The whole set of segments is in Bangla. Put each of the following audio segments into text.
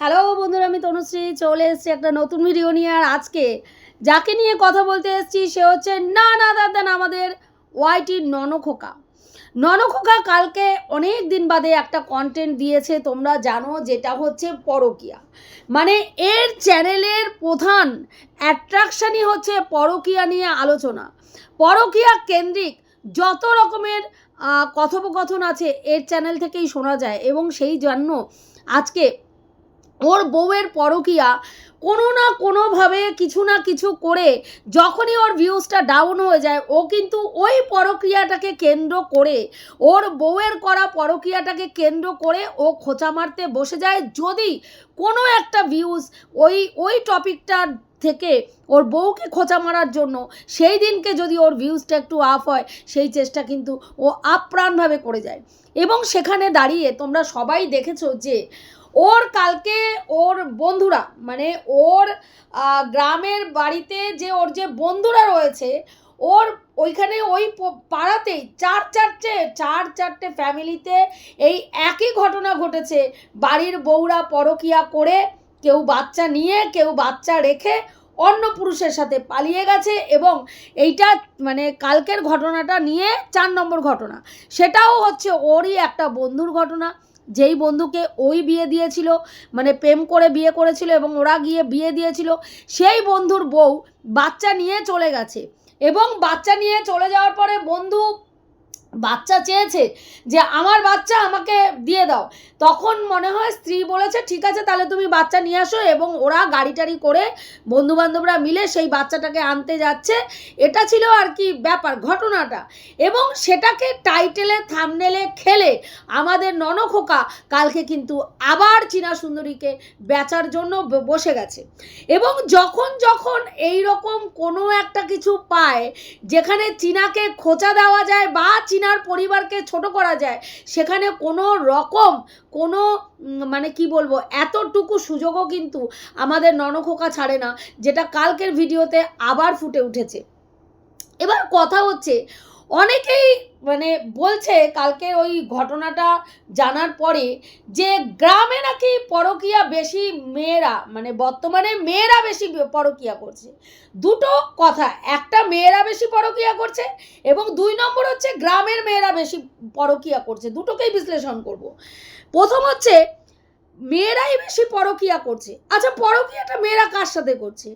হ্যালো বন্ধুরা, আমি তনুশ্রী, চলে এসেছি একটা নতুন ভিডিও নিয়ে। আর আজকে যাকে নিয়ে কথা বলতে এসেছি, সে হচ্ছে না না দাদা আমাদের ওয়াইটির ননখোকা। ননখোকা কালকে অনেক দিন বাদে একটা কন্টেন্ট দিয়েছে, তোমরা জানো, যেটা হচ্ছে পরকিয়া। মানে এর চ্যানেলের প্রধান অ্যাট্রাকশনই হচ্ছে পরকিয়া নিয়ে আলোচনা। পরকিয়া কেন্দ্রিক যত রকমের কথোপকথন আছে, এর চ্যানেল থেকেই শোনা যায়। এবং সেই জন্য আজকে ওর বউয়ের পরকিয়া কোনো না কোনোভাবে কিছু না কিছু করে যখনই ওর ভিউজটা ডাউন হয়ে যায়, ও কিন্তু ওই পরক্রিয়াটাকে কেন্দ্র করে, ওর বউয়ের করা পরক্রিয়াটাকে কেন্দ্র করে ও খোঁচা মারতে বসে যায়। যদি কোনো একটা ভিউজ ওই ওই টপিকটার থেকে ওর বউকে খোঁচা মারার জন্য সেই দিনকে যদি ওর ভিউজটা একটু আপ হয়, সেই চেষ্টা কিন্তু ও আপ্রাণভাবে করে যায়। এবং সেখানে দাঁড়িয়ে তোমরা সবাই দেখেছ যে ওর কালকে ওর বন্ধুরা মানে ওর গ্রামের বাড়িতে যে ওর যে বন্ধুরা রয়েছে, ওর ওইখানে ওই পাড়াতেই চার চারটে চার চারটে ফ্যামিলিতে এই একই ঘটনা ঘটেছে। বাড়ির বউরা পরকিয়া করে কেউ বাচ্চা নিয়ে, কেউ বাচ্চা রেখে অন্য পুরুষের সাথে পালিয়ে গেছে এবং এইটা মানে কালকের ঘটনাটা নিয়ে চার নম্বর ঘটনা। সেটাও হচ্ছে ওরই একটা বন্ধুর ঘটনা। যেই বন্ধুকে ওই বিয়ে দিয়েছিল মানে প্রেম করে বিয়ে করেছিল এবং ওরা গিয়ে বিয়ে দিয়েছিল, সেই বন্ধুর বউ বাচ্চা নিয়ে চলে গেছে। এবং বাচ্চা নিয়ে চলে যাওয়ার পরে বন্ধু বাচ্চা চেয়েছে যে আমার বাচ্চা আমাকে দিয়ে দাও। তখন মনে হয় স্ত্রী বলেছে, ঠিক আছে, তাহলে তুমি বাচ্চা নিয়ে আসো। এবং ওরা গাড়ি টাড়ি করে বন্ধু বান্ধবরা মিলে সেই বাচ্চাটাকে আনতে যাচ্ছে। এটা ছিল আর কি ব্যাপার, ঘটনাটা। এবং সেটাকে টাইটেলে, থামনেলে খেলে আমাদের ননখোকা কালকে কিন্তু আবার চীনা সুন্দরীকে বেচার জন্য বসে গেছে। এবং যখন যখন এই রকম কোনো একটা কিছু পায়, যেখানে চীনাকে খোঁচা দেওয়া যায় বা চীনার পরিবারকে ছোট করা যায়, সেখানে কোনো রকম কোনো মানে কি বলব, এতটুকু সুযোগও কিন্তু আমাদের ননখোকা ছাড়ে না, যেটা কালকের ভিডিওতে আবার ফুটে উঠেছে। এবার কথা হচ্ছে অনেকেই মানে বলছে কালকের ওই ঘটনাটা জানার পরে যে গ্রামে নাকি পরকিয়া বেশি মেয়েরা মানে বর্তমানে মেয়েরা বেশি পরকিয়া করছে। দুটো কথা, একটা মেয়েরা বেশি পরকিয়া করছে এবং দুই নম্বর হচ্ছে গ্রামের মেয়েরা বেশি পরকিয়া করছে। দুটোকেই বিশ্লেষণ করব। প্রথম হচ্ছে, মেয়েরাই বেশি পরকিয়া করছে। আচ্ছা পরকিয়াটা মেয়েরা কার সাথে করছে?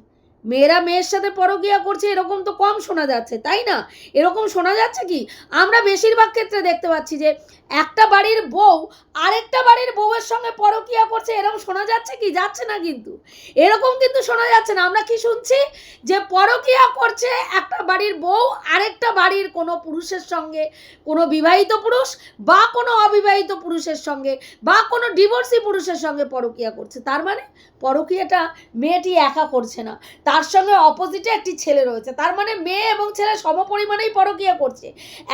মেয়েরা মেয়ের সাথে পরকিয়া করছে, এরকম তো কম শোনা যাচ্ছে, তাই না? এরকম শোনা যাচ্ছে কি? আমরা বেশিরভাগ ক্ষেত্রে দেখতে পাচ্ছি যে একটা বাড়ির বউ, আরেকটা বাড়ির বউয়ের সঙ্গে পরকিয়া করছে, এরকম শোনা যাচ্ছে কি? যাচ্ছে না কিন্তু। এরকম কিন্তু শোনা যাচ্ছে না। আমরা কি শুনছি? যে পরকিয়া করছে একটা বাড়ির বউ, আরেকটা বাড়ির কোনো পুরুষের সঙ্গে, কোনো বিবাহিত পুরুষ বা কোনো অবিবাহিত পুরুষের সঙ্গে বা কোনো ডিভোর্সি পুরুষের সঙ্গে পরকিয়া করছে। তার মানে পরকিয়াটা মেয়েটি একা করছে না। তার সঙ্গে অপোজিটে একটি ছেলে রয়েছে। তার মানে মেয়ে এবং ছেলে সমপরিমাণেই পরকিয়া করছে।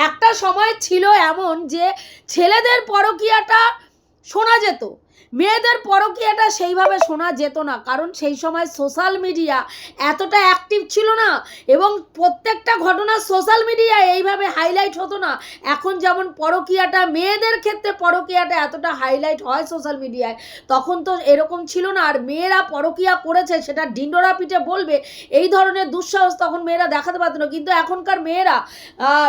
একটা সময় ছিল এমন যে ছেলেদের পরকিয়াটা শোনা যেত। মেয়েদের পরকিয়াটা সেইভাবে শোনা যেত না, কারণ সেই সময় সোশ্যাল মিডিয়া এতটা অ্যাক্টিভ ছিল না এবং প্রত্যেকটা ঘটনা সোশ্যাল মিডিয়ায় এইভাবে হাইলাইট হতো না। এখন যেমন পরকিয়াটা, মেয়েদের ক্ষেত্রে পরকিয়াটা এতটা হাইলাইট হয় সোশ্যাল মিডিয়ায় তখন তো এরকম ছিল না। আর মেয়েরা পরকিয়া করেছে, সেটা ডিন্ডোরা পিঠে বলবে, এই ধরনের দুঃসাহস তখন মেয়েরা দেখাতে পারতো না। কিন্তু এখনকার মেয়েরা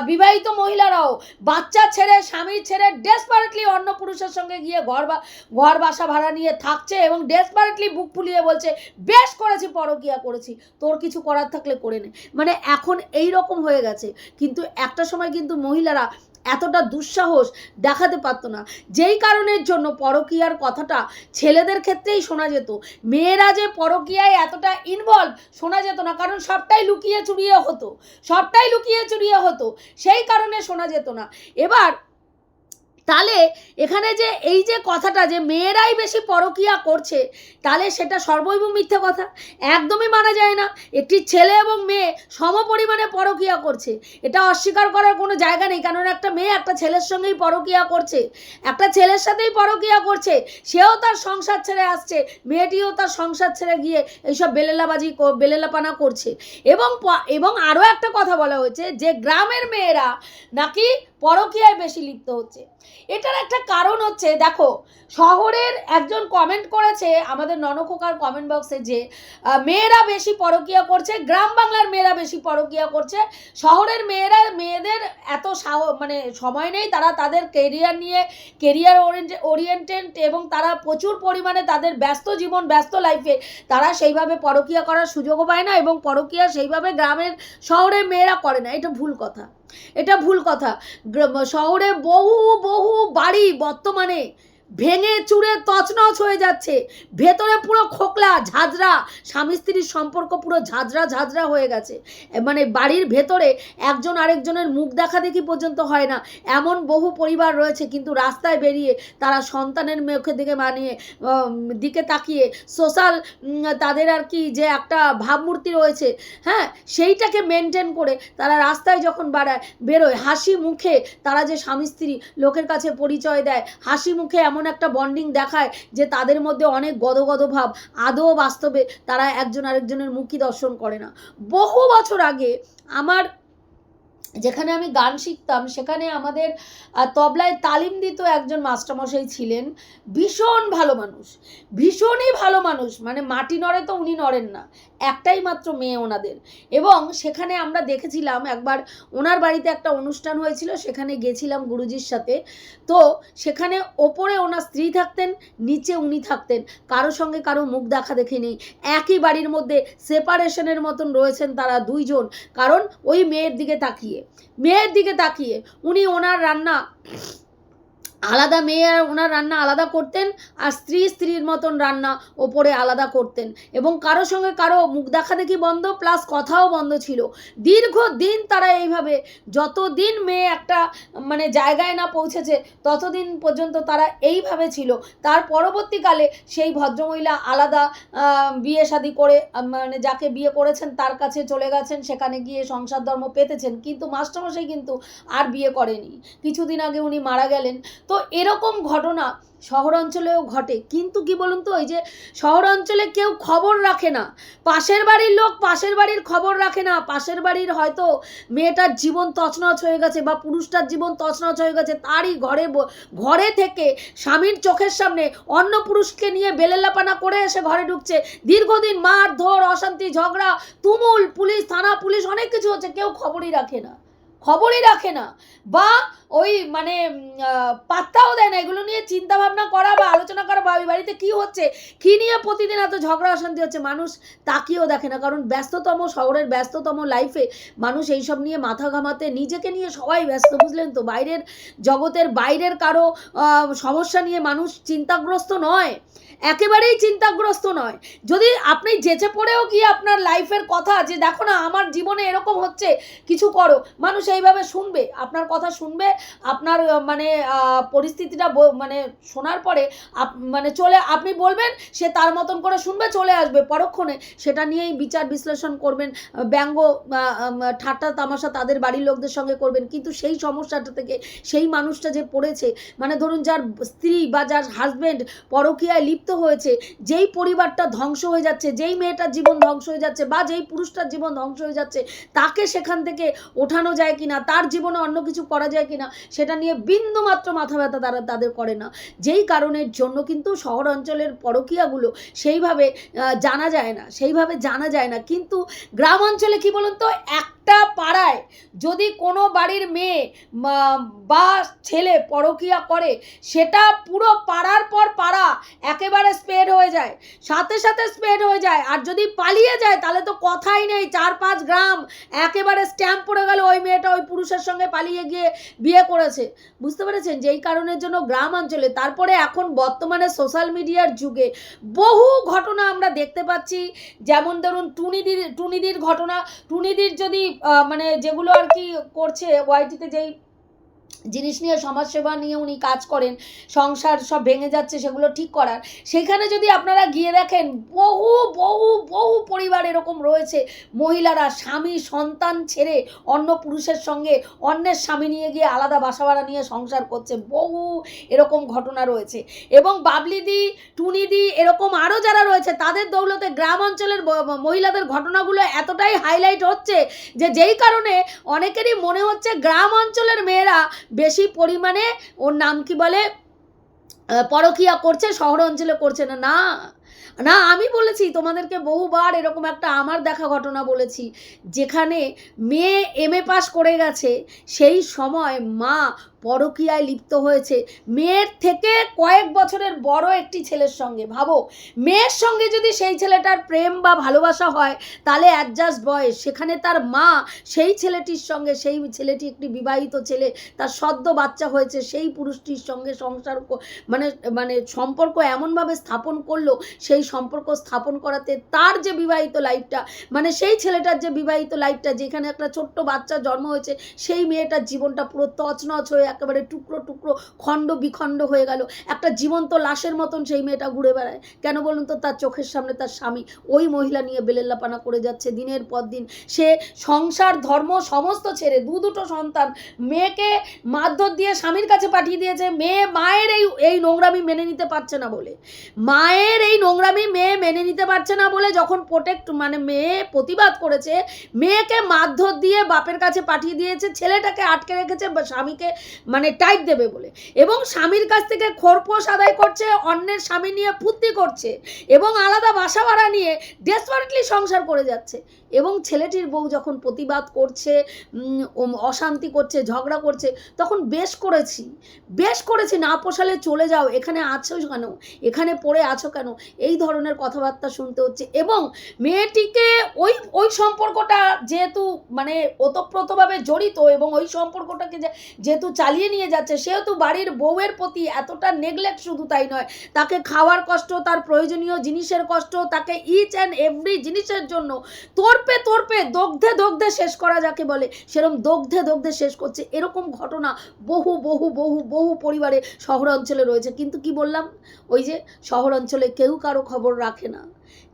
বিবাহিত মহিলারাও বাচ্চা ছেড়ে, স্বামী ছেড়ে ডেসপারেটলি অন্য পুরুষের সঙ্গে গিয়ে ঘর বা, ঘর বাসা ভাড়া নিয়ে থাকছে এবং ডেসপারেটলি বুক ফুলিয়ে বলছে, বেশ করেছি, পরকিয়া করেছি। তোর কিছু করার থাকলে করে নে। মানে এখন এই রকম হয়ে গেছে। কিন্তু একটা সময় কিন্তু মহিলারা এতটা দুঃসাহস দেখাতে পারতো না। যেই কারণের জন্য পরকিয়ার কথাটা ছেলেদের ক্ষেত্রেই শোনা যেত। মেয়েরা যে পরকিয়ায় এতটা ইনভলভ শোনা যেত না। কারণ সবটাই লুকিয়ে চুরিয়ে হতো। সবটাই লুকিয়ে চুরিয়ে হতো। সেই কারণে শোনা যেত না। এবার তাহলে এখানে যে, এই যে কথাটা যে মেয়েরাই বেশি পরকিয়া করছে, তাহলে সেটা সর্বৈব মিথ্যে কথা। একদমই মানা যায় না। একটি ছেলে এবং মেয়ে সমপরিমাণে পরকিয়া করছে। এটা অস্বীকার করার কোনো জায়গা নেই কারণ একটা মেয়ে একটা ছেলের সঙ্গেই পরকিয়া করছে। একটা ছেলের সাথেই পরকিয়া করছে, সেও তার সংসার ছেড়ে আসছে, মেয়েটিও তার সংসার ছেড়ে গিয়ে এইসব বেলেলাবাজি বেলেলাপানা করছে। এবং এবং আরও একটা কথা বলা হয়েছে যে, গ্রামের মেয়েরা নাকি পরকীয়ায় বেশি লিপ্ত হচ্ছে। এটার একটা কারণ হচ্ছে, দেখো, শহরের একজন কমেন্ট করেছে, আমাদের ননখোকার কমেন্ট বক্সে যে মেয়েরা বেশি পরকীয়া করছে, গ্রাম বাংলার মেয়েরা বেশি পরকীয়া করছে, শহরের মেয়েরা, মেয়েদের এত মানে সময় নেই, তারা তাদের কেরিয়ার নিয়ে কেরিয়ার ওরিয়েন্টেড এবং তারা প্রচুর পরিমাণে তাদের ব্যস্ত জীবন, ব্যস্ত লাইফে তারা সেইভাবে পরকীয়া করার সুযোগও পায় না এবং পরকীয়া সেইভাবে গ্রামের, শহরের মেয়েরা করে না, এটা ভুল কথা। এটা ভুল কথা। শহরে বহু বহু বাড়ি বর্তমানে ভেঙে চুরে তছনছ হয়ে যাচ্ছে। ভেতরে পুরো খোকলা, ঝাঁঝরা। স্বামী স্ত্রীর সম্পর্ক পুরো ঝাঁঝরা ঝাঁঝরা হয়ে গেছে। মানে বাড়ির ভেতরে একজন আরেকজনের মুখ দেখা দেখি পর্যন্ত হয় না। এমন বহু পরিবার রয়েছে কিন্তু রাস্তায় বেরিয়ে তারা সন্তানের মুখের দিকে মানিয়ে দিকে তাকিয়ে সোশ্যাল তাদের আর কি যে একটা ভাবমূর্তি রয়েছে হ্যাঁ সেইটাকে মেনটেন করে তারা রাস্তায় যখন বাড়ায়, বেরোয়, হাসি মুখে তারা যে স্বামী স্ত্রী লোকের কাছে পরিচয় দেয়, হাসি মুখে এমন একটা বন্ডিং দেখায় যে তাদের মধ্যে অনেক গদগদ ভাব, আদৌ বাস্তবে তারা একজন আরেকজনের মুখই দর্শন করে না। বহু বছর আগে আমার যেখানে আমি গান শিখতাম, সেখানে আমাদের তবলায় তালিম দিত একজন মাস্টারমশাই ছিলেন। ভীষণ ভালো মানুষ, ভীষণই ভালো মানুষ মানে মাটি নড়ে তো উনি নড়েন না। একটাই মাত্র মেয়ে ওনাদের। এবং সেখানে আমরা দেখেছিলাম, একবার ওনার বাড়িতে একটা অনুষ্ঠান হয়েছিল, সেখানে গেছিলাম গুরুজির সাথে। তো সেখানে ওপরে ওনার স্ত্রী থাকতেন, নিচে উনি থাকতেন। কারও সঙ্গে কারও মুখ দেখা দেখে নেই। একই বাড়ির মধ্যে সেপারেশনের মতন রয়েছেন তারা দুইজন, কারণ ওই মেয়ের দিকে তাকিয়ে। মেয়ের দিকে তাকিয়ে উনি ওনার রান্না আলাদা মেয়ে আর ওনার রান্না আলাদা করতেন আর স্ত্রী স্ত্রীর মতন রান্না ওপরে আলাদা করতেন। এবং কারও সঙ্গে কারও মুখ দেখা দেখি বন্ধ প্লাস কথাও বন্ধ ছিল। দীর্ঘ দিন তারা এইভাবে, যতদিন মেয়ে একটা মানে জায়গায় না পৌঁছেছে, ততদিন পর্যন্ত তারা এইভাবে ছিল। তার পরবর্তীকালে সেই ভদ্রমহিলা আলাদা বিয়ে শাদি করে মানে যাকে বিয়ে করেছেন তার কাছে চলে গেছেন, সেখানে গিয়ে সংসার ধর্ম পেতেছেন। কিন্তু মাস্টারমশাই কিন্তু আর বিয়ে করেনি। কিছুদিন আগে উনি মারা গেলেন। তো এরকম ঘটনা শহর অঞ্চলেও ঘটে। কিন্তু কি বলুন তো ওই যে শহর অঞ্চলে কেউ খবর রাখে না। পাশের বাড়ির লোক পাশের বাড়ির খবর রাখে না। পাশের বাড়ির হয়তো মেয়েটার জীবন তছনছ হয়ে গেছে বা পুরুষটার জীবন তছনছ হয়ে গেছে। তারই ঘরে ঘরে থেকে স্বামীর চোখের সামনে অন্য পুরুষকে নিয়ে বেলেলাপানা করে এসে ঘরে ঢুকছে। দীর্ঘদিন মার ধর অশান্তি, ঝগড়া, তুমুল পুলিশ, থানা পুলিশ, অনেক কিছু হচ্ছে। কেউ খবরই রাখে না। খবরই রাখে না। বা ওই মানে পাত্তাও দেয় না। এগুলো নিয়ে চিন্তা ভাবনা করা বা আলোচনা করা বা ওই বাড়িতে কী হচ্ছে, কী নিয়ে প্রতিদিন এত ঝগড়া অশান্তি হচ্ছে, মানুষ তাকিয়েও দেখে না। কারণ ব্যস্ততম শহরের ব্যস্ততম লাইফে মানুষ এইসব নিয়ে মাথা ঘামাতে, নিজেকে নিয়ে সবাই ব্যস্ত, বুঝলেন তো? বাইরের জগতের বাইরের কারও সমস্যা নিয়ে মানুষ চিন্তাগ্রস্ত নয়। একেবারেই চিন্তাগ্রস্ত নয়। যদি আপনি যেচে পড়েও গিয়ে আপনার লাইফের কথা যে, দেখো না, আমার জীবনে এরকম হচ্ছে, কিছু করো। মানুষ এইভাবে শুনবে, আপনার কথা শুনবে, আপনার মানে পরিস্থিতিটা মানে শোনার পরে মানে চলে, আপনি বলবেন, সে তার মতন করে শুনবে, চলে আসবে। পরক্ষণে সেটা নিয়েই বিচার বিশ্লেষণ করবেন ব্যঙ্গ ঠাট্টা তামাশা তাদের বাড়ির লোকদের সঙ্গে করবেন। কিন্তু সেই সমস্যাটা থেকে, সেই মানুষটা যে পড়েছে মানে ধরুন যার স্ত্রী বা যার হাজব্যান্ড পরকীয়ায় লিপ্ত হয়েছে, যেই পরিবারটা ধ্বংস হয়ে যাচ্ছে, যেই মেয়েটার জীবন ধ্বংস হয়ে যাচ্ছে বা যেই পুরুষটার জীবন ধ্বংস হয়ে যাচ্ছে, তাকে সেখান থেকে ওঠানো যায় কিনা, তার জীবনে অন্য কিছু করা যায় কিনা, সেটা নিয়ে বিন্দুমাত্র মাথা ব্যথা তারা তাদের করে না। যেই কারণের জন্য কিন্তু শহর অঞ্চলের পরকীয়াগুলো সেইভাবে জানা যায় না, সেইভাবে জানা যায় না। কিন্তু গ্রাম অঞ্চলে কি বলুন তো একটা পাড়ায় যদি কোনো বাড়ির মেয়ে বা ছেলে পরকিয়া করে, সেটা পুরো পাড়ার পর পাড়া একেবারে স্প্রেড হয়ে যায়, সাথে সাথে স্প্রেড হয়ে যায়, আর যদি পালিয়ে যায় তাহলে তো কথাই নেই, চার পাঁচ গ্রাম একেবারে স্ট্যাম্প পড়ে গেল ওই মেয়েটা ওই পুরুষের সঙ্গে পালিয়ে গিয়ে বিয়ে করেছে। বুঝতে পেরেছেন? যেই কারণের জন্য গ্রাম অঞ্চলে, তারপরে এখন বর্তমানে সোশ্যাল মিডিয়ার যুগে বহু ঘটনা আমরা দেখতে পাচ্ছি। যেমন ধরুন টুনিদির টুনিদির ঘটনা, টুনিদির যদি মানে যেগুলো আর কি করছে ওয়াইটিতে যেই জিনিস নিয়ে সমাজসেবা নিয়ে উনি কাজ করেন, সংসার সব ভেঙে যাচ্ছে, সেগুলো ঠিক করার। সেখানে যদি আপনারা গিয়ে দেখেন, বহু বহু বহু পরিবার এরকম রয়েছে। মহিলারা, স্বামী, সন্তান ছেড়ে অন্য পুরুষের সঙ্গে অন্যের স্বামী নিয়ে গিয়ে আলাদা বাসা ভাড়া নিয়ে সংসার করছে। বহু এরকম ঘটনা রয়েছে। এবং বাবলিদি টুনিদি এরকম আরও যারা রয়েছে, তাদের দৌলতে গ্রাম অঞ্চলের মহিলাদের ঘটনাগুলো এতটাই হাইলাইট হচ্ছে যে যেই কারণে অনেকেরই মনে হচ্ছে গ্রাম অঞ্চলের মেয়েরা বেশি পরিমাণে ওর নাম কি বলে পরকিয়া করছে শহর অঞ্চলে করছে না। না না, আমি বলেছি, তোমাদেরকে বহুবার এরকম একটা আমার দেখা ঘটনা বলেছি, যেখানে মেয়ে এম এ পাস করে গেছে, সেই সময় মা পরকীয়ায় লিপ্ত হয়েছে। মেয়ের থেকে কয়েক বছরের বড় একটি ছেলের সঙ্গে। ভাবো, মেয়ের সঙ্গে যদি সেই ছেলেটার প্রেম বা ভালোবাসা হয়, তাহলে অ্যাডজাস্ট বয়স। সেখানে তার মা, সেই ছেলেটির সঙ্গে, সেই ছেলেটি একটি বিবাহিত ছেলে, তার সদ্য বাচ্চা হয়েছে, সেই পুরুষটির সঙ্গে সংসার মানে মানে সম্পর্ক এমনভাবে স্থাপন করল, সেই সম্পর্ক স্থাপন করাতে তার যে বিবাহিত লাইফটা মানে সেই ছেলেটার যে বিবাহিত লাইফটা যেখানে একটা ছোট্ট বাচ্চা জন্ম হয়েছে, সেই মেয়েটার জীবনটা পুরো তছনছ হয়ে একেবারে টুকরো টুকরো খণ্ড বিখণ্ড হয়ে গেল। একটা জীবন্ত লাশের মতন সেই মেয়েটা ঘুরে বেড়ায়। কেন বলুন তো, তার চোখের সামনে তার স্বামী। ওই মহিলা নিয়ে বেলেল্লাপানা করে যাচ্ছে দিনের পর দিন। সে সংসার, ধর্ম সমস্ত ছেড়ে দু দুটো সন্তান মেয়েকে মারধর দিয়ে স্বামীর কাছে পাঠিয়ে দিয়েছে। মেয়ে মায়ের এই এই নোংরামি মেনে নিতে পারছে না বলে। মায়ের এই নোংরামি মেয়ে মেনে নিতে পারছে না বলে যখন প্রোটেক্ট মানে মেয়ে প্রতিবাদ করেছে, মেয়েকে মারধর দিয়ে বাপের কাছে পাঠিয়ে দিয়েছে, ছেলেটাকে আটকে রেখেছে স্বামীকে মানে টাইট দেবে বলে। এবং স্বামীর কাছ থেকে খোরপোশ আদায় করছে, অন্যের স্বামী নিয়ে ফুর্তি করছে এবং আলাদা বাসা ভাড়া নিয়ে ডেসপারেটলি সংসার করে যাচ্ছে। এবং ছেলেটির বউ যখন প্রতিবাদ করছে অশান্তি করছে, ঝগড়া করছে, তখন বেশ করেছি। বেশ করেছি, না পোষালে চলে যাও, এখানে আছো কেন? এখানে পড়ে আছো কেন? এই ধরনের কথাবার্তা শুনতে হচ্ছে। এবং মেয়েটিকে ওই ওই সম্পর্কটা যেহেতু মানে ওতপ্রোতভাবে জড়িত এবং ওই সম্পর্কটাকে যেহেতু চালিয়ে নিয়ে যাচ্ছে। সেহেতু বাড়ির বউয়ের প্রতি এতটা নেগলেক্ট শুধু তাই নয়, তাকে খাওয়ার কষ্ট, তার প্রয়োজনীয় জিনিসের কষ্ট, তাকে ইচ অ্যান্ড এভরি জিনিসের জন্য তোরপে তোরপে, দগ্ধে দগ্ধে শেষ করা যাকে বলে সেরকম দগ্ধে দগ্ধে শেষ করছে। এরকম ঘটনা বহু বহু বহু বহু পরিবারে শহর অঞ্চলে রয়েছে। কিন্তু কি বললাম? ওই যে শহর অঞ্চলে কেউ কারও খবর রাখে না।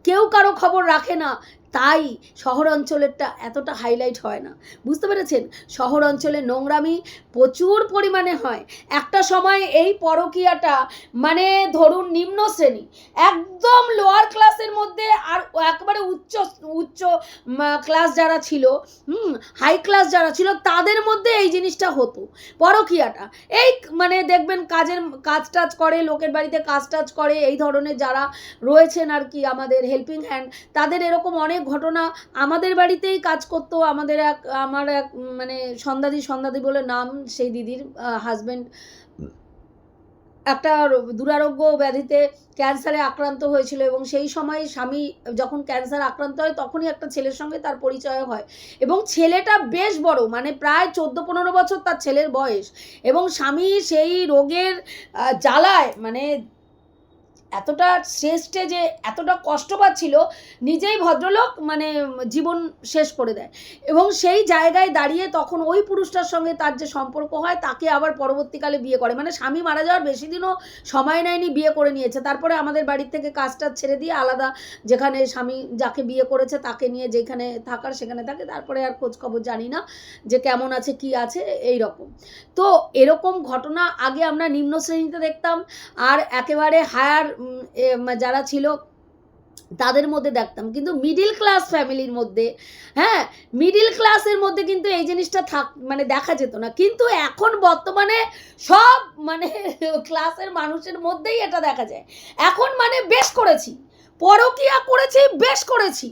কেউ কারও খবর রাখে না। তাই শহর অঞ্চলেরটা এতটা হাইলাইট হয় না। বুঝতে পেরেছেন? শহর অঞ্চলে নোংরামি প্রচুর পরিমাণে হয়। একটা সময় এই পরকীয়াটা মানে ধরুন নিম্ন শ্রেণি, একদম লোয়ার ক্লাসের মধ্যে আর একবারে উচ্চ উচ্চ ক্লাস যারা ছিল, হুম হাই ক্লাস যারা ছিল, তাদের মধ্যে এই জিনিসটা হতো। পরকীয়াটা। এই মানে দেখবেন কাজের, কাজ টাজ করে, লোকের বাড়িতে কাজ টাজ করে, এই ধরনের যারা রয়েছেন আর কি, আমাদের হেল্পিং হ্যান্ড তাদের এরকম অনেক ঘটনা আমাদের বাড়িতেই কাজ করতো। আমাদের এক, আমার এক মানে সন্ধ্যাদি সন্ধ্যাদি বলে নাম সেই দিদির হাজবেন্ড একটা দুরারোগ্য ব্যাধিতে ক্যান্সারে আক্রান্ত হয়েছিল এবং সেই সময় স্বামী যখন ক্যান্সার আক্রান্ত হয় তখনই একটা ছেলের সঙ্গে তার পরিচয় হয় এবং ছেলেটা বেশ বড় মানে প্রায় চোদ্দ পনেরো বছর তার ছেলের বয়স এবং স্বামী সেই রোগের জ্বালায় মানে এতটা শ্রেষ্ঠে যে এতটা কষ্ট পাচ্ছিল, নিজেই ভদ্রলোক মানে জীবন শেষ করে দেয়। এবং সেই জায়গায় দাঁড়িয়ে তখন ওই পুরুষটার সঙ্গে তার যে সম্পর্ক হয়, তাকে আবার পরবর্তীকালে বিয়ে করে। মানে স্বামী মারা যাওয়ার বেশি দিনও সময় নেয়নি, বিয়ে করে নিয়েছে। তারপরে আমাদের বাড়ির থেকে কাজটা ছেড়ে দিয়ে আলাদা যেখানে স্বামী যাকে বিয়ে করেছে, তাকে নিয়ে যেখানে থাকার সেখানে থাকে। তারপরে আর খোঁজ খবর জানি না যে কেমন আছে, কি আছে, এই রকম। তো এরকম ঘটনা আগে আমরা নিম্ন শ্রেণীতে দেখতাম, আর একেবারে হায়ার যারা ছিল, তাদের মধ্যে দেখতাম। কিন্তু মিডিল ক্লাস ফ্যামিলির মধ্যে হ্যাঁ মিডিল ক্লাসের মধ্যে কিন্তু এই জিনিসটা থাক মানে দেখা যেত না। কিন্তু এখন বর্তমানে সব মানে ক্লাসের মানুষের মধ্যেই এটা দেখা যায়। এখন মানে বেশ করেছি। পরকিয়া করেছি, বেশ করেছি।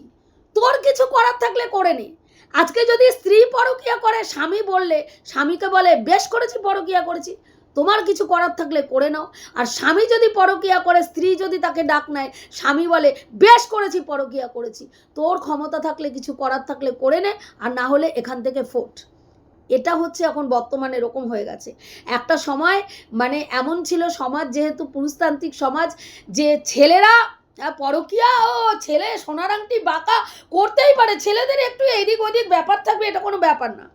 তোর কিছু করার থাকলে করে নে। আজকে যদি স্ত্রী পরকিয়া করে, স্বামী বললে, স্বামীকে বলে, বেশ করেছি, পরকিয়া করেছি। তোমার কিছু করার থাকলে করে নাও। আর স্বামী যদি পরকিয়া করে, স্ত্রী যদি তাকে ডাক নেয়, স্বামী বলে, বেশ করেছি, পরকিয়া করেছি। তোর ক্ষমতা থাকলে, কিছু করার থাকলে করে নে, আর না হলে এখান থেকে ফোট। এটা হচ্ছে এখন বর্তমানে এরকম হয়ে গেছে। একটা সময় মানে এমন ছিল সমাজ, যেহেতু পুরুষতান্ত্রিক সমাজ, যে ছেলেরা পরকিয়া, ও ছেলে, সোনার আংটি, বাঁকা, করতেই পারে। ছেলেদের একটু এদিক ওদিক ব্যাপার থাকবে, এটা কোনো ব্যাপার না।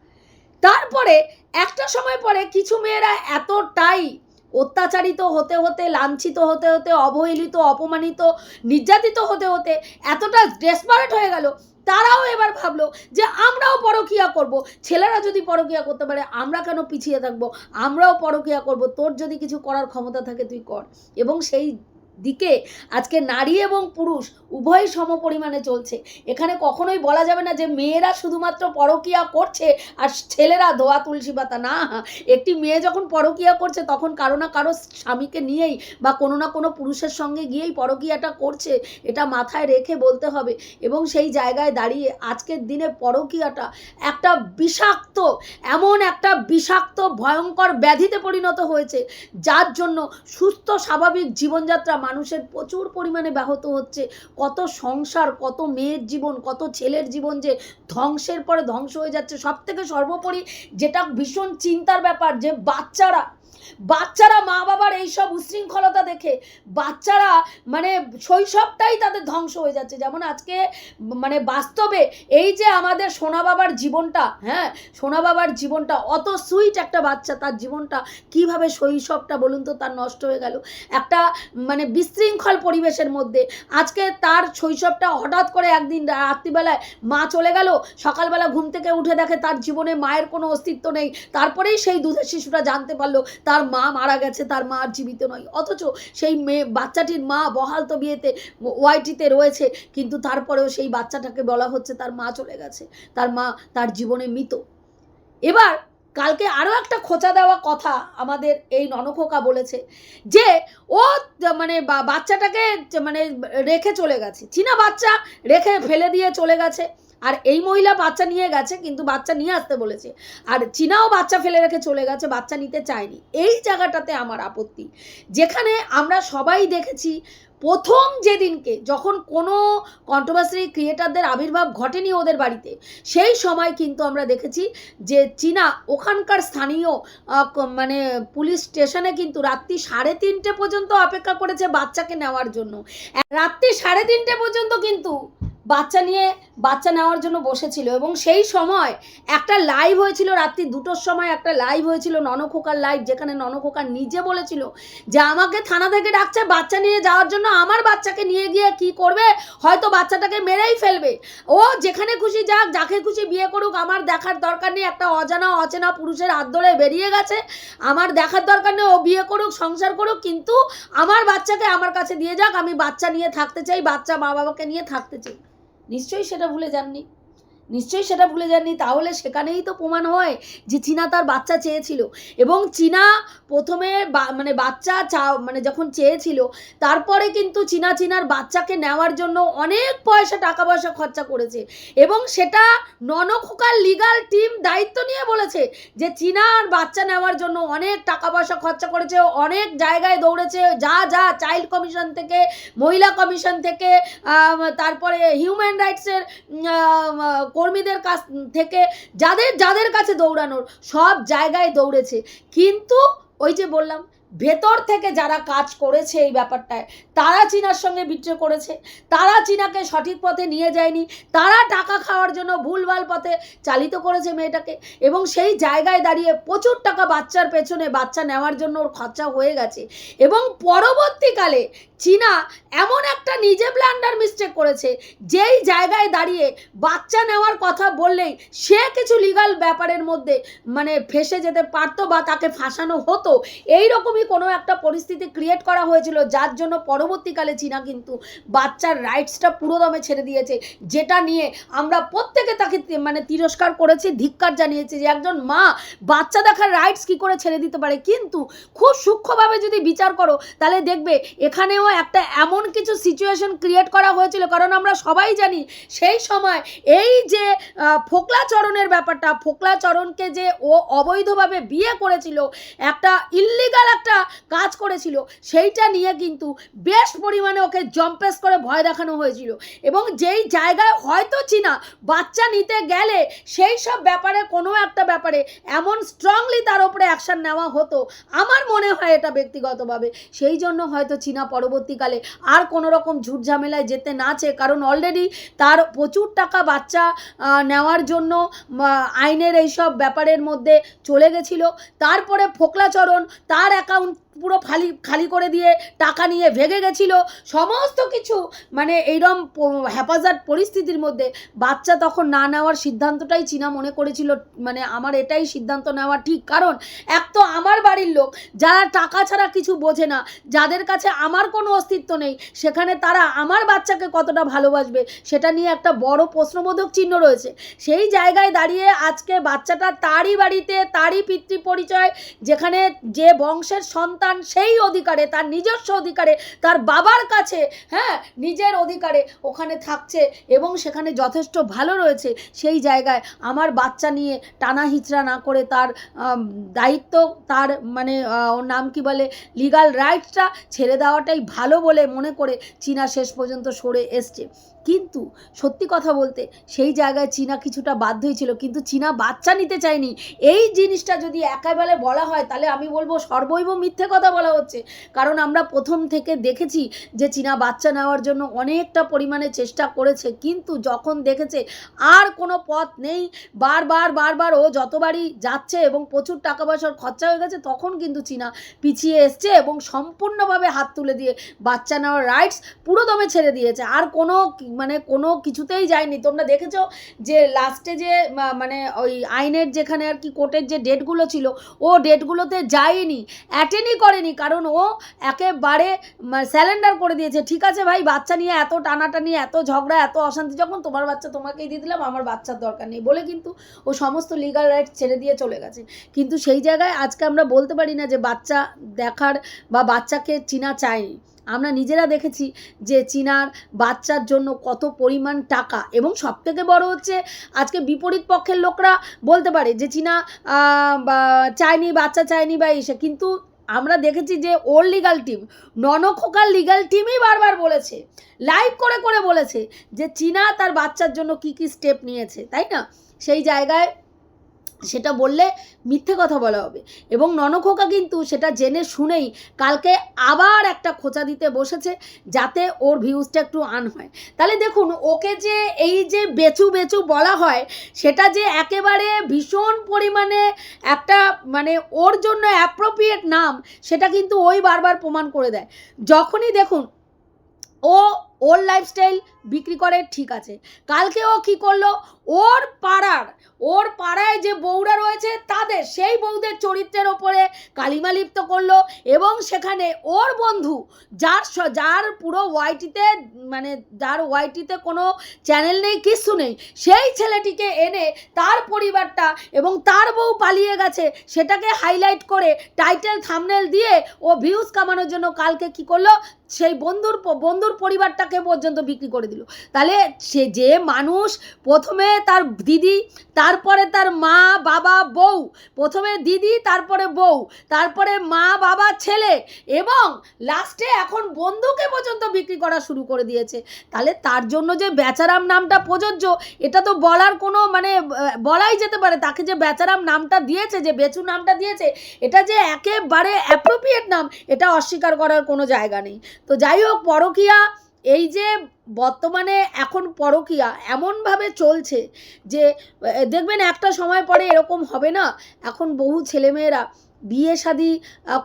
তারপরে একটা সময় পরে কিছু মেয়েরা এতটাই অত্যাচারিত হতে হতে, লাঞ্ছিত হতে হতে, অবহেলিত, অপমানিত, নির্যাতিত হতে হতে এতটা ডেসপারেট হয়ে গেল, তারাও এবার ভাবলো যে আমরাও পরকিয়া করব। ছেলেরা যদি পরকিয়া করতে পারে, আমরা কেন পিছিয়ে থাকব? আমরাও পরকিয়া করব। তোর যদি কিছু করার ক্ষমতা থাকে তুই কর। এবং সেই দিকে। আজকে নারী এবং পুরুষ উভয়ই সম পরিমাণে চলছে। এখানে কখনোই বলা যাবে না যে মেয়েরা শুধুমাত্র পরকিয়া করছে আর ছেলেরা ধোয়া তুলসী পাতা। না, একটি মেয়ে যখন পরকিয়া করছে তখন কারও না কারও স্বামীকে নিয়েই বা কোনো না কোনো পুরুষের সঙ্গে গিয়েই পরকিয়াটা করছে। এটা মাথায় রেখে বলতে হবে। এবং সেই জায়গায় দাঁড়িয়ে আজকের দিনে পরকিয়াটা একটা বিষাক্ত, এমন একটা বিষাক্ত, ভয়ঙ্কর ব্যাধিতে পরিণত হয়েছে। যার জন্য সুস্থ, স্বাভাবিক জীবনযাত্রা মানুষের প্রচুর পরিমাণে ব্যাহত হচ্ছে। কত সংসার, কত মেয়ের জীবন, কত ছেলের জীবন যে ধ্বংসের পরে ধ্বংস হয়ে যাচ্ছে। সব থেকে সর্বোপরি যেটা ভীষণ চিন্তার ব্যাপার যে বাচ্চারা বাচ্চারা মা বাবার এইসব উশৃঙ্খলতা দেখে বাচ্চারা মানে শৈশবটাই তাদের ধ্বংস হয়ে যাচ্ছে। যেমন আজকে মানে বাস্তবে এই যে আমাদের সোনা বাবার জীবনটা হ্যাঁ সোনা বাবার জীবনটা, অত সুইট একটা বাচ্চা তার জীবনটা, কীভাবে শৈশবটা বলুন তো তার নষ্ট হয়ে গেল। একটা মানে বিশৃঙ্খল পরিবেশের মধ্যে আজকে তার শৈশবটা হঠাৎ করে একদিন রাত্রিবেলায় মা চলে গেল, সকালবেলা ঘুম থেকে উঠে দেখে তার জীবনে মায়ের কোনো অস্তিত্ব নেই। তারপরেই সেই দুধের শিশুটা জানতে পারল তার মা মারা গেছে, তার মা আর জীবিত নয়। অথচ সেই মেয়ে, বাচ্চাটির মা বহাল তো বিয়েতে ওয়াইটিতে রয়েছে, কিন্তু তারপরেও সেই বাচ্চাটাকে বলা হচ্ছে তার মা চলে গেছে, তার মা তার জীবনে মৃত। এবার কালকে আরও একটা খোঁচা দেওয়া কথা আমাদের এই ননখোকা বলেছে, যে ও মানে বাচ্চাটাকে মানে রেখে চলে গেছে। চীনা বাচ্চা রেখে ফেলে দিয়ে চলে গেছে। আর এই মহিলা বাচ্চা নিয়ে গেছে, কিন্তু বাচ্চা নিয়ে আসতে বলেছে। আর চীনাও বাচ্চা ফেলে রেখে চলে গেছে, বাচ্চা নিতে চায়নি। এই জায়গাটাতে আমার আপত্তি। যেখানে আমরা সবাই দেখেছি, প্রথম যেদিনকে যখন কোনো কন্ট্রোভার্সি ক্রিয়েটারদের আবির্ভাব ঘটেনি ওদের বাড়িতে, সেই সময় কিন্তু আমরা দেখেছি যে চীনা ওখানকার স্থানীয় মানে পুলিশ স্টেশনে কিন্তু রাত্রি সাড়ে তিনটে পর্যন্ত অপেক্ষা করেছে বাচ্চাকে নেওয়ার জন্য। রাত্রি সাড়ে তিনটে পর্যন্ত কিন্তু বাচ্চা নিয়ে বাচ্চা নেওয়ার জন্য বসেছিল এবং সেই সময় একটা লাইভ হয়েছিল রাত্রি দুটোর সময় একটা লাইভ হয়েছিল ননখোকার লাইভ যেখানে ননখোকা নিজে বলেছিল যে আমাকে থানা থেকে ডাকছে, বাচ্চা নিয়ে যাওয়ার জন্য আমার বাচ্চাকে নিয়ে গিয়ে কি করবে? হয়তো বাচ্চাটাকে মেরেই ফেলবে। ও যেখানে খুশি যাক, যাকে খুশি বিয়ে করুক, আমার দেখার দরকার নেই। একটা অজানা, অচেনা পুরুষের হাত ধরে বেরিয়ে গেছে। আমার দেখার দরকার নেই, ও বিয়ে করুক, সংসার করুক, কিন্তু আমার বাচ্চাকে আমার কাছে দিয়ে যাক, আমি বাচ্চা নিয়ে থাকতে চাই, বাচ্চা মা বাবাকে নিয়ে থাকতে চাই। নিশ্চয়ই সেটা ভুলে যাননি। নিশ্চয়ই সেটা ভুলে যাননি। তাহলে সেখানেই তো প্রমাণ হয় যে চীনা তার বাচ্চা চেয়েছিল। এবং চীনা প্রথমে মানে বাচ্চা চা মানে যখন চেয়েছিল, তারপরে কিন্তু চীনা চীনার বাচ্চাকে নেওয়ার জন্য অনেক পয়সা টাকা পয়সা খরচা করেছে। এবং সেটা ননখোকার লিগাল টিম দায়িত্ব নিয়ে বলেছে যে চীনার বাচ্চা নেওয়ার জন্য অনেক টাকা পয়সা খরচা করেছে, অনেক জায়গায় দৌড়েছে, যা যা চাইল্ড কমিশন থেকে, মহিলা কমিশন থেকে তারপরে হিউম্যান রাইটসের কর্মীদের কাছ থেকে যাদের যাদের কাছে দৌড়ানোর সব জায়গায় দৌড়েছে। কিন্তু ওই যে বললাম ভেতর থেকে যারা কাজ করেছে এই ব্যাপারটায়, তারা চীনার সঙ্গে বিট্রে করেছে, তারা চীনাকে সঠিক পথে নিয়ে যায়নি, তারা টাকা খাওয়ার জন্য ভুলভাল পথে চালিত করেছে মেয়েটাকে এবং সেই জায়গায় দাঁড়িয়ে প্রচুর টাকা বাচ্চার পেছনে বাচ্চা নেওয়ার জন্য ওর খরচা হয়ে গেছে এবং পরবর্তীকালে চীনা এমন একটা নিজে ব্ল্যান্ডার মিস্টেক করেছে, যেই জায়গায় দাঁড়িয়ে বাচ্চা নেওয়ার কথা বললেই সে কিছু লিগাল ব্যাপারের মধ্যে মানে ফেসে যেতে পারতো বা তাকে ফাঁসানো হতো এই রকমই কোনো একটা পরিস্থিতি ক্রিয়েট করা হয়েছিল, যার জন্য পরবর্তীকালে চীনা কিন্তু বাচ্চার রাইটসটা পুরোদমে ছেড়ে দিয়েছে, যেটা নিয়ে আমরা প্রত্যেকে তাকে মানে তিরস্কার করেছি, ধিক্কার জানিয়েছি যে একজন মা বাচ্চা দেখার রাইটস কি করে ছেড়ে দিতে পারে। কিন্তু খুব সূক্ষ্মভাবে যদি বিচার করো, তাহলে দেখবে এখানেও একটা এমন কিছু সিচুয়েশন ক্রিয়েট করা হয়েছিল, কারণ আমরা সবাই জানি সেই সময় এই যে ফোকলাচরণের ব্যাপারটা ফোকলাচরণকে যে ও অবৈধভাবে বিয়ে করেছিল, একটা ইল্লিগাল একটা কাজ করেছিল, সেইটা নিয়ে কিন্তু বেশ পরিমাণে ওকে জম্পেস করে ভয় দেখানো হয়েছিল। এবং যেই জায়গায় হয়তো চীনা বাচ্চা নিতে গেলে সেই সব ব্যাপারে, কোনো একটা ব্যাপারে এমন স্ট্রংলি তার উপরে অ্যাকশন নেওয়া হতো। আমার মনে হয় এটা ব্যক্তিগতভাবে। সেই জন্য হয়তো চীনা পরবর্তীকালে আর কোনো রকম ঝুট ঝামেলায় যেতে না কারণ অলরেডি তার প্রচুর টাকা বাচ্চা নেওয়ার জন্য আইনের এইসব ব্যাপারের মধ্যে চলে গেছিল। তারপরে ফোকলাচরণ, তার অ্যাকাউন্ট পুরো খালি খালি করে দিয়ে টাকা নিয়ে ভেগে গেছিল। সমস্ত কিছু মানে এইরকম হ্যাপাজার্ড পরিস্থিতির মধ্যে বাচ্চা তখন না নেওয়ার সিদ্ধান্তটাই চীনা মনে করেছিল মানে আমার এটাই সিদ্ধান্ত নেওয়া ঠিক। কারণ এক তো আমার বাড়ির লোক, যারা টাকা ছাড়া কিছু বোঝে না, যাদের কাছে আমার কোনো অস্তিত্ব নেই, সেখানে তারা আমার বাচ্চাকে কতটা ভালোবাসবে, সেটা নিয়ে একটা বড় প্রশ্নবোধক চিহ্ন রয়েছে। সেই জায়গায় দাঁড়িয়ে আজকে বাচ্চাটা তারই বাড়িতে, তারই পিতৃ পরিচয় যেখানে যে বংশের সন্তান সেই অধিকারে, তার নিজস্ব অধিকারে, তার বাবার কাছে হ্যাঁ নিজের অধিকারে ওখানে থাকছে এবং সেখানে যথেষ্ট ভালো রয়েছে। সেই জায়গায় আমার বাচ্চা নিয়ে টানা হিচড়া না করে তার দায়িত্ব, তার মানে ওর নাম কি বলে লিগাল রাইটসটা ছেড়ে দেওয়াটাই ভালো বলে মনে করে চীনা শেষ পর্যন্ত সরে এসছে। কিন্তু সত্যি কথা বলতে সেই জায়গায় চীনা কিছুটা বাধ্যই ছিল, কিন্তু চীনা বাচ্চা নিতে চায়নি। এই জিনিসটা যদি একেবারে বলা হয়, তাহলে আমি বলব সর্বৈব মিথ্যে কথা বলা হচ্ছে। কারণ আমরা প্রথম থেকে দেখেছি যে চীনা বাচ্চা নেওয়ার জন্য অনেকটা পরিমাণে চেষ্টা করেছে, কিন্তু যখন দেখেছে আর কোনো পথ নেই বারবার বারবার ও যতবারই যাচ্ছে এবং প্রচুর টাকা পয়সার খরচা হয়ে গেছে, তখন কিন্তু চীনা পিছিয়ে এসছে এবং সম্পূর্ণভাবে হাত তুলে দিয়ে বাচ্চা নেওয়ার রাইটস পুরো দমে ছেড়ে দিয়েছে। আর কোনো মানে কোনো কিছুতেই যায়নি। তোমরা দেখেছ যে লাস্টে যে মানে ওই আইনের যেখানে আর কি কোর্টের যে ডেটগুলো ছিল, ও ডেটগুলোতে যায়নি অ্যাটেন্ডই করেনি। কারণ ও একেবারে স্যালেন্ডার করে দিয়েছে। ঠিক আছে ভাই, বাচ্চা নিয়ে এত টানাটানি, এত ঝগড়া, এত অশান্তি, যখন তোমার বাচ্চা তোমাকেই দিয়ে দিলাম, আমার বাচ্চার দরকার নেই বলে কিন্তু ও সমস্ত লিগাল রাইটস ছেড়ে দিয়ে চলে গেছে। কিন্তু সেই জায়গায় আজকে আমরা বলতে পারি না যে বাচ্চা দেখার বা বাচ্চাকে চিনা চায়নি। আমরা নিজেরা দেখেছি যে চীনার বাচ্চার জন্য কত পরিমাণ টাকা এবং সবথেকে বড় হচ্ছে আজকে বিপরীত পক্ষের লোকরা বলতে পারে যে চীনা চায়নি বাচ্চা চায়নি বা এসে, কিন্তু আমরা দেখেছি যে ওর লিগাল টিম ননখোকার লিগাল টিমই বারবার বলেছে লাইভ করে করে বলেছে যে চীনা তার বাচ্চার জন্য কি কি স্টেপ নিয়েছে, তাই না? সেই জায়গায় সেটা বললে মিথ্যে কথা বলা হবে। এবং ননখোকা কিন্তু সেটা জেনে শুনেই কালকে আবার একটা খোঁচা দিতে বসেছে যাতে ওর ভিউজটা একটু আন হয়। তাহলে দেখুন, ওকে যে এই যে বেচু বেচু বলা হয়, সেটা যে একেবারে ভীষণ পরিমাণে একটা মানে ওর জন্য অ্যাপ্রোপ্রিয়েট নাম, সেটা কিন্তু ওই বারবার প্রমাণ করে দেয়। যখনই দেখুন, ও ওর লাইফস্টাইল বিক্রি করে, ঠিক আছে। কালকে ও কি করল? ওর পাড়ায় যে বউরা রয়েছে তাদের, সেই বউদের চরিত্রের ওপরে কালিমা লিপ্ত করল এবং সেখানে ওর বন্ধু, যার যার পুরো ওয়াইটিতে মানে যার ওয়াইটিতে কোনো চ্যানেল নেই কিচ্ছু নেই, সেই ছেলেটিকে এনে তার পরিবারটা এবং তার বউ পালিয়ে গেছে, সেটাকে হাইলাইট করে টাইটেল থামনেল দিয়ে ও ভিউজ কামানোর জন্য কালকে কি করল? সেই বন্ধুর বন্ধুর পরিবারটাকে পর্যন্ত বিক্রি করে দিল। তাহলে সে যে মানুষ প্রথমে তার দিদি, তারপরে তার মা, বাবা, বউ, প্রথমে দিদি, তারপরে বউ, তারপরে মা, বাবা, ছেলে এবং লাস্টে এখন বন্ধুকে পর্যন্ত বিক্রি করা শুরু করে দিয়েছে। তাহলে তার জন্য যে বেচারাম নামটা প্রযোজ্য, এটা তো বলার কোনো মানে বলাই যেতে পারে। তাকে যে বেচারাম নামটা দিয়েছে, যে বেচু নামটা দিয়েছে, এটা যে একেবারে অ্যাপ্রোপ্রিয়েট নাম, এটা অস্বীকার করার কোনো জায়গা নেই। তো যাই হোক, পরকিয়া, এই যে বর্তমানে এখন পরকিয়া এমনভাবে চলছে যে দেখবেন একটা সময় পরে এরকম হবে না। এখন বহু ছেলেমেয়েরা বিয়ে শাদি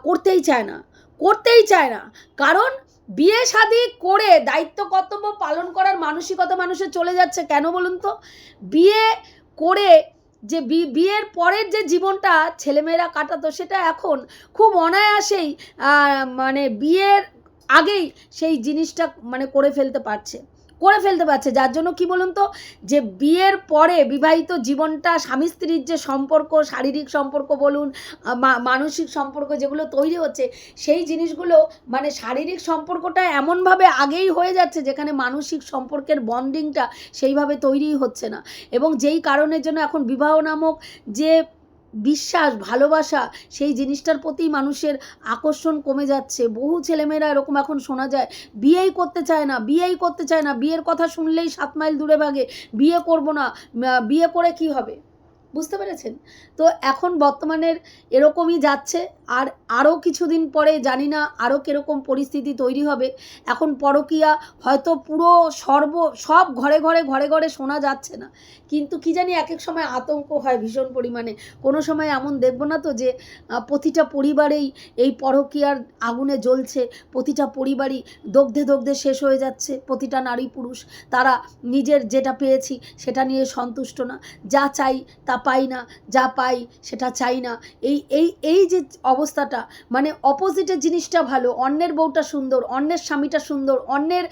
করতেই চায় না। করতেই চায় না। কারণ বিয়ে শাদি করে দায়িত্ব কর্তব্য পালন করার মানসিকতা মানুষের চলে যাচ্ছে কেন বলুন তো? বিয়ে করে যে বিয়ের পরের যে জীবনটা ছেলেমেয়েরা কাটাতো সেটা এখন খুব অনায়াসেই মানে বিয়ের আগেই সেই জিনিসটা মানে করে ফেলতে পারছে। করে ফেলতে পারছে, যার জন্য কি বলুন তো? যে বিয়ের পরে বিবাহিত জীবনটা স্বামী স্ত্রীর যে সম্পর্ক, শারীরিক সম্পর্ক বলুন মানসিক সম্পর্ক যেগুলো তৈরি হচ্ছে, সেই জিনিসগুলো মানে শারীরিক সম্পর্কটা এমনভাবে আগেই হয়ে যাচ্ছে যেখানে মানসিক সম্পর্কের বন্ডিংটা সেইভাবে তৈরিই হচ্ছে না। এবং যেই কারণের জন্য এখন বিবাহ নামক যে বিশ্বাস, ভালোবাসা, সেই জিনিসটার প্রতি মানুষের আকর্ষণ কমে যাচ্ছে। বহু ছেলেমেয়েরা এরকম এখন শোনা যায়, বিয়েই করতে চায় না, বিয়েই করতে চায় না, বিয়ের কথা শুনলেই সাত মাইল দূরে ভাগে, বিয়ে করব না বিয়ে করে কি হবে? বুঝতে পেরেছেন? তো এখন বর্তমানের এরকমই যাচ্ছে, আর আরও কিছুদিন পরে, জানি না আরও কীরকম পরিস্থিতি তৈরি হবে, এখন পরকীয়া হয়তো পুরো সর্ব, সব ঘরে ঘরে ঘরে ঘরে শোনা যাচ্ছে না। কিন্তু কি জানি এক এক সময় আতঙ্ক হয় ভীষণ পরিমাণে। কোনো সময় এমন দেখব না তো যে প্রতিটা পরিবারেই এই পরকিয়ার আগুনে জ্বলছে, প্রতিটা পরিবারই দগ্ধে দগ্ধে শেষ হয়ে যাচ্ছে, প্রতিটা নারী পুরুষ, তারা নিজের যেটা পেয়েছি সেটা নিয়ে সন্তুষ্ট না। যা চাই তা পাই না, যা পাই সেটা চাই না। এই এই এই যে অবস্থাটা মানে অপোজিটের জিনিসটা ভালো, অন্যের বউটা সুন্দর, অন্যের স্বামীটা সুন্দর, অন্যের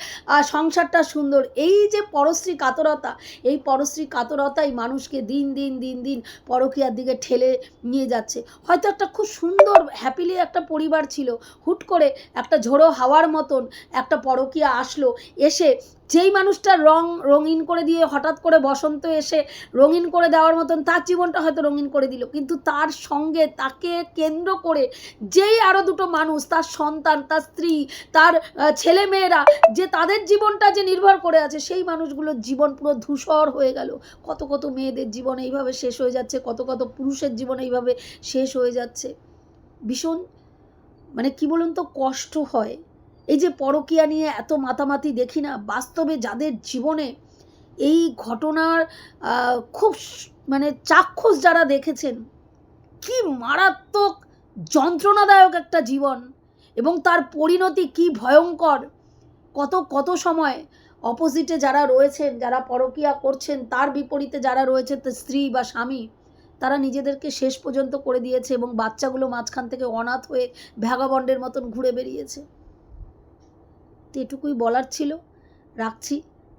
সংসারটা সুন্দর, এই যে পরশ্রী কাতরতা, এই পরশ্রী কাতরতাই মানুষকে দিন দিন দিন দিন পরকীয়ার দিকে ঠেলে নিয়ে যাচ্ছে। হয়তো একটা খুব সুন্দর হ্যাপিলি একটা পরিবার ছিল, হুট করে একটা ঝোড়ো হাওয়ার মতন একটা পরকীয়া আসলো, এসে যেই মানুষটা রং রঙিন করে দিয়ে হঠাৎ করে বসন্ত এসে রঙিন করে দেওয়ার মতন তার জীবনটা হয়তো রঙিন করে দিল। কিন্তু তার সঙ্গে তাকে কেন্দ্র করে যেই আরও দুটো মানুষ তার সন্তান তার স্ত্রী তার আহ, ছেলেমেয়েরা যে তাদের জীবনটা যে নির্ভর করে আছে সেই মানুষগুলোর জীবন পুরো ধূসর হয়ে গেল। কত কত মেয়েদের জীবন এইভাবে শেষ হয়ে যাচ্ছে কত কত পুরুষের জীবন এইভাবে শেষ হয়ে যাচ্ছে। ভীষণ মানে কি বলুন তো কষ্ট হয়। এই যে পরকীয়া নিয়ে এত মাতামাতি দেখি না, বাস্তবে যাদের জীবনে এই ঘটনার খুব মানে চাক্ষুষ যারা দেখেছেন, কি মারাত্মক যন্ত্রণাদায়ক একটা জীবন এবং তার পরিণতি কি ভয়ঙ্কর, কত কত সময় অপোজিটে যারা রয়েছেন, যারা পরকীয়া করছেন, তার বিপরীতে যারা রয়েছে তার স্ত্রী বা স্বামী, তারা নিজেদেরকে শেষ পর্যন্ত করে দিয়েছে এবং বাচ্চাগুলো মাঝখান থেকে অনাথ হয়ে ভ্যাগাবন্ডের মতন ঘুরে বেরিয়েছে তো এটুকুই বলার ছিল। রাখছি।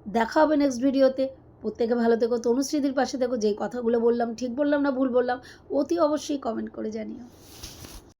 দেখা হবে নেক্সট ভিডিওতে প্রত্যেকে ভালো থেকো। তনুশ্রীদির পাশে দেখো যেই কথাগুলো বললাম, ঠিক বললাম না ভুল বললাম, অতি অবশ্যই কমেন্ট করে জানিও।